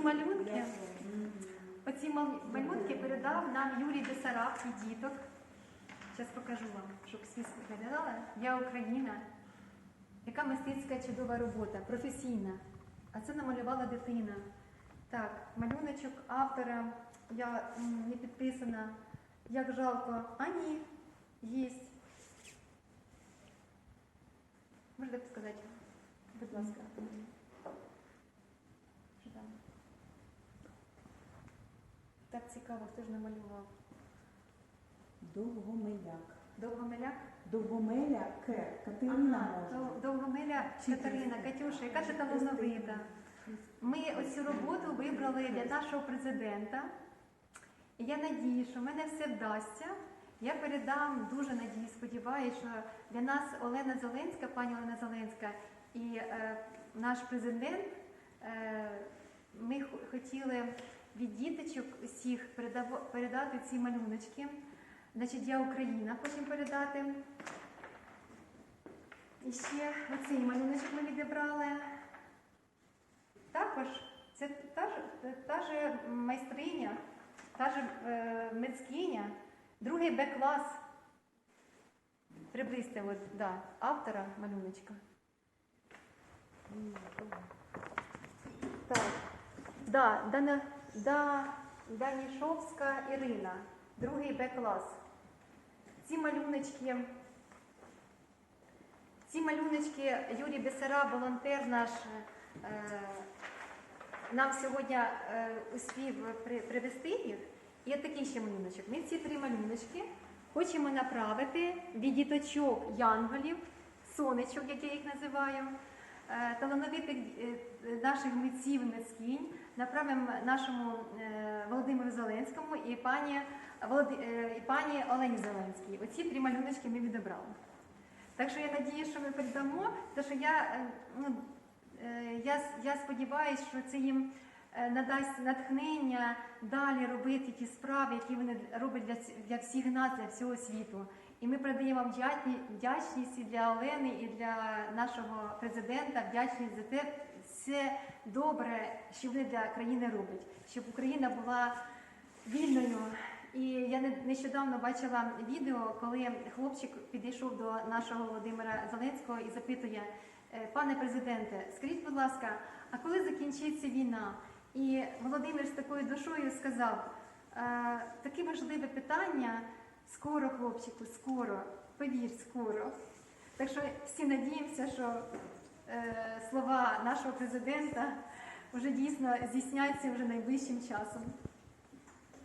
Оці малюнки, оці малюнки передав нам Юрій Бесараб і діток. Зараз покажу вам, щоб всі виглядали. Я Україна. Яка мистецька чудова робота, професійна. А це намалювала дитина. Так, малюночок автора, я не підписана. Як жалко. А ні, є. Можете сказати? Будь ласка. Що там? Так цікаво, хто ж намалював. Довгомиляк. Довгомиляк? Довгомиля К. Катерина Ага, може. Дов- Довгомиля Катерина, Катюша, яка ж талановита. Ми оцю роботу вибрали для нашого президента. І я надію, що в мене все вдасться. Я передам дуже надію, сподіваюся, що для нас Олена Зеленська, пані Олена Зеленська і е, наш президент, е, ми х- хотіли від діточок усіх передати ці малюночки. Значить, я Україна хочемо передати. І ще оцей малюночок ми відібрали. Також це та ж, та ж майстриня, та ж е, мецкиня, другий Б-клас. Приблизьте от, да, автора малюночка. Так. Да, Дана, да, Данішовська Ірина, другий Б-клас. Ці малюночки. Ці малюночки Юрій Бесара, волонтер наш, е, нам сьогодні е, успів при- привезти їх. От такий ще малюночок. Ми ці три малюночки хочемо направити від діточок янголів, сонечок, як я їх називаю, талановитих е, наших митців і митцькінь, направимо нашому е, Володимиру Зеленському і пані, е, і пані Олені Зеленській. Оці три малюночки ми відібрали. Так що я надію, що ми передамо, тому що я, е, ну, е, я, я сподіваюся, що це їм е, надасть натхнення далі робити ті справи, які вони роблять для, для всіх нас, для всього світу. І ми передаємо вам вдячність і для Олени, і для нашого президента, вдячність за те все добре, що вони для країни роблять, щоб Україна була вільною. І я не- нещодавно бачила відео, коли хлопчик підійшов до нашого Володимира Зеленського і запитує: «Е, пане президенте, скажіть, будь ласка, а коли закінчиться війна? І Володимир з такою душою сказав: «Е, таке важливе питання. Скоро, хлопчику, скоро, повір, скоро. Так що всі надіємося, що е, слова нашого президента вже дійсно здійсняться вже найближчим часом.